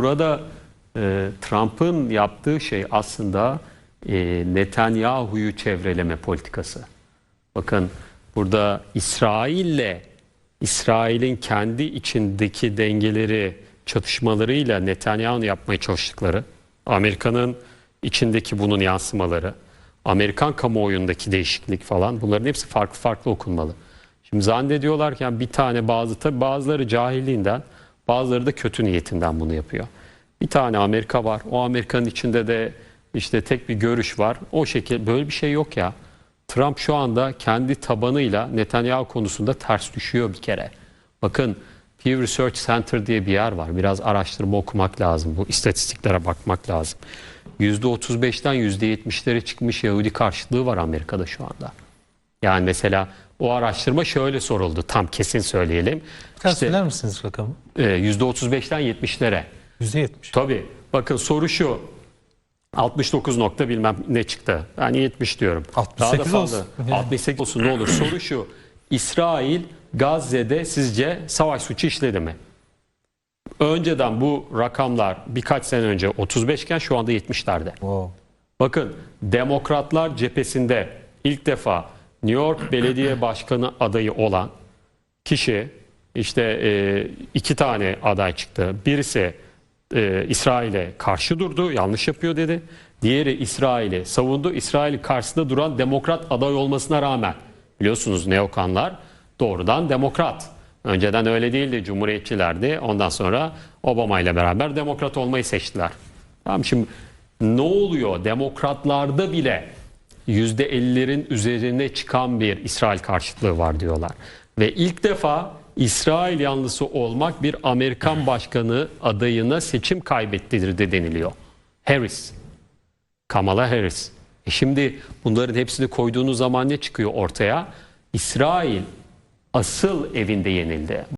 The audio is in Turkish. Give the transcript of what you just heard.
Burada e, Trump'ın yaptığı şey aslında e, Netanyahu'yu çevreleme politikası. Bakın burada İsrail'le İsrail'in kendi içindeki dengeleri çatışmalarıyla Netanyahu'nun yapmaya çalıştıkları, Amerika'nın içindeki bunun yansımaları, Amerikan kamuoyundaki değişiklik falan bunların hepsi farklı farklı okunmalı. Şimdi zannediyorlar ki yani bir tane bazı tabi bazıları cahilliğinden bazıları da kötü niyetinden bunu yapıyor. Bir tane Amerika var. O Amerika'nın içinde de işte tek bir görüş var. O şekilde böyle bir şey yok ya. Trump şu anda kendi tabanıyla Netanyahu konusunda ters düşüyor bir kere. Bakın Pew Research Center diye bir yer var. Biraz araştırma okumak lazım. Bu istatistiklere bakmak lazım. %35'ten %70'lere çıkmış Yahudi karşılığı var Amerika'da şu anda. Yani mesela o araştırma şöyle soruldu. Tam kesin söyleyelim. Sen İşte söyler misiniz rakamı? e, %35'ten 70'lere. %70. Tabii. Bakın soru şu. 69 nokta bilmem ne çıktı. Ben 70 diyorum. 68 olsun. 68 olsun ne olur. Soru şu. İsrail Gazze'de sizce savaş suçu işledi mi? Önceden bu rakamlar birkaç sene önce 35 iken şu anda 70'lerde. Wow. Bakın Demokratlar cephesinde ilk defa New York Belediye Başkanı adayı olan kişi işte e, iki tane aday çıktı. Birisi e, İsrail'e karşı durdu, yanlış yapıyor dedi. Diğeri İsrail'i savundu. İsrail karşısında duran demokrat aday olmasına rağmen biliyorsunuz neokanlar doğrudan demokrat. Önceden öyle değildi, cumhuriyetçilerdi. Ondan sonra Obama ile beraber demokrat olmayı seçtiler. Tamam şimdi ne oluyor? Demokratlarda bile %50'lerin üzerine çıkan bir İsrail karşıtlığı var diyorlar. Ve ilk defa İsrail yanlısı olmak bir Amerikan başkanı adayına seçim kaybettirdi deniliyor. Harris. Kamala Harris. E şimdi bunların hepsini koyduğunuz zaman ne çıkıyor ortaya? İsrail asıl evinde yenildi.